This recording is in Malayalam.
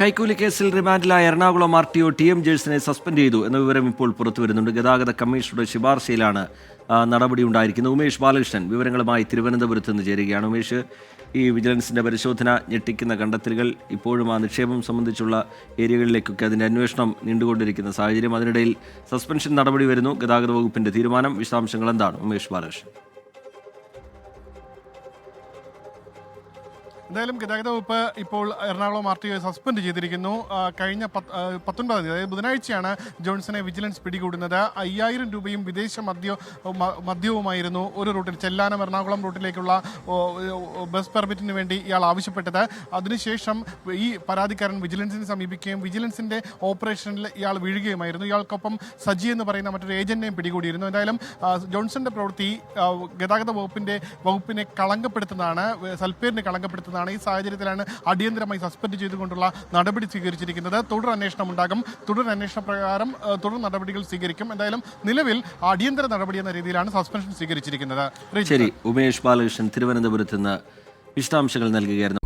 കൈക്കൂലി കേസിൽ റിമാൻഡിലായ Ernakulam R T O T M ജേഴ്സിനെ suspend ചെയ്തു എന്ന വിവരം ഇപ്പോൾ പുറത്തു വരുന്നുണ്ട്. ഗതാഗത കമ്മീഷണറുടെ ശുപാർശയിലാണ് നടപടി ഉണ്ടായിരിക്കുന്നത്. ഉമേഷ് ബാലകൃഷ്ണൻ വിവരങ്ങളുമായി തിരുവനന്തപുരത്ത് നിന്ന് ചേരുകയാണ്. ഉമേഷ് ഈ വിജിലൻസിന്റെ പരിശോധന ഞെട്ടിക്കുന്ന കണ്ടെത്തലുകൾ ഇപ്പോഴും ആ നിക്ഷേപം സംബന്ധിച്ചുള്ള ഏരിയകളിലേക്കൊക്കെ അതിന്റെ അന്വേഷണം നീണ്ടുകൊണ്ടിരിക്കുന്ന സാഹചര്യം. അതിനിടയിൽ സസ്പെൻഷൻ നടപടി വരുന്നു. ഗതാഗത വകുപ്പിന്റെ തീരുമാനം. വിശദാംശങ്ങൾ എന്താണ്? ഉമേഷ് ബാലകൃഷ്ണൻ. എന്തായാലും ഗതാഗത വകുപ്പ് ഇപ്പോൾ എറണാകുളം ആർ ടി സസ്പെൻഡ് ചെയ്തിരിക്കുന്നു. കഴിഞ്ഞ പത്തൊൻപതാം തീയതി അതായത് ബുധനാഴ്ചയാണ് ജോൺസനെ വിജിലൻസ് പിടികൂടുന്നത്. അയ്യായിരം രൂപയും വിദേശ മദ്യ മദ്യവുമായിരുന്നു ഒരു റൂട്ടിൽ ചെല്ലാനം എറണാകുളം റൂട്ടിലേക്കുള്ള ബസ് പെർമിറ്റിന് വേണ്ടി ഇയാൾ ആവശ്യപ്പെട്ടത്. അതിനുശേഷം ഈ പരാതിക്കാരൻ വിജിലൻസിനെ സമീപിക്കുകയും വിജിലൻസിന്റെ ഓപ്പറേഷനിൽ ഇയാൾ വീഴുകയുമായിരുന്നു. ഇയാൾക്കൊപ്പം സജി എന്ന് പറയുന്ന മറ്റൊരു ഏജന്റിനെയും പിടികൂടിയിരുന്നു. എന്തായാലും ജോൺസന്റെ പ്രവൃത്തി ഗതാഗത വകുപ്പിന്റെ വകുപ്പിനെ കളങ്കപ്പെടുത്തുന്നതാണ് സൽപ്പേരിനെ കളങ്കപ്പെടുത്തുന്നതാണ് ഈ സാഹചര്യത്തിലാണ് അടിയന്തരമായി സസ്പെൻഡ് ചെയ്തുകൊണ്ടുള്ള നടപടി സ്വീകരിച്ചിരിക്കുന്നത്. തുടർ അന്വേഷണം ഉണ്ടാകും. തുടർ അന്വേഷണ പ്രകാരം തുടർ നടപടികൾ സ്വീകരിക്കും. എന്തായാലും നിലവിൽ അടിയന്തര നടപടി എന്ന രീതിയിലാണ് സസ്പെൻഷൻ സ്വീകരിച്ചിരിക്കുന്നത്. ശരി. ഉമേഷ് ബാലകൃഷ്ണൻ തിരുവനന്തപുരത്ത് നിന്ന് വിശദാംശങ്ങൾ നൽകുകയായിരുന്നു.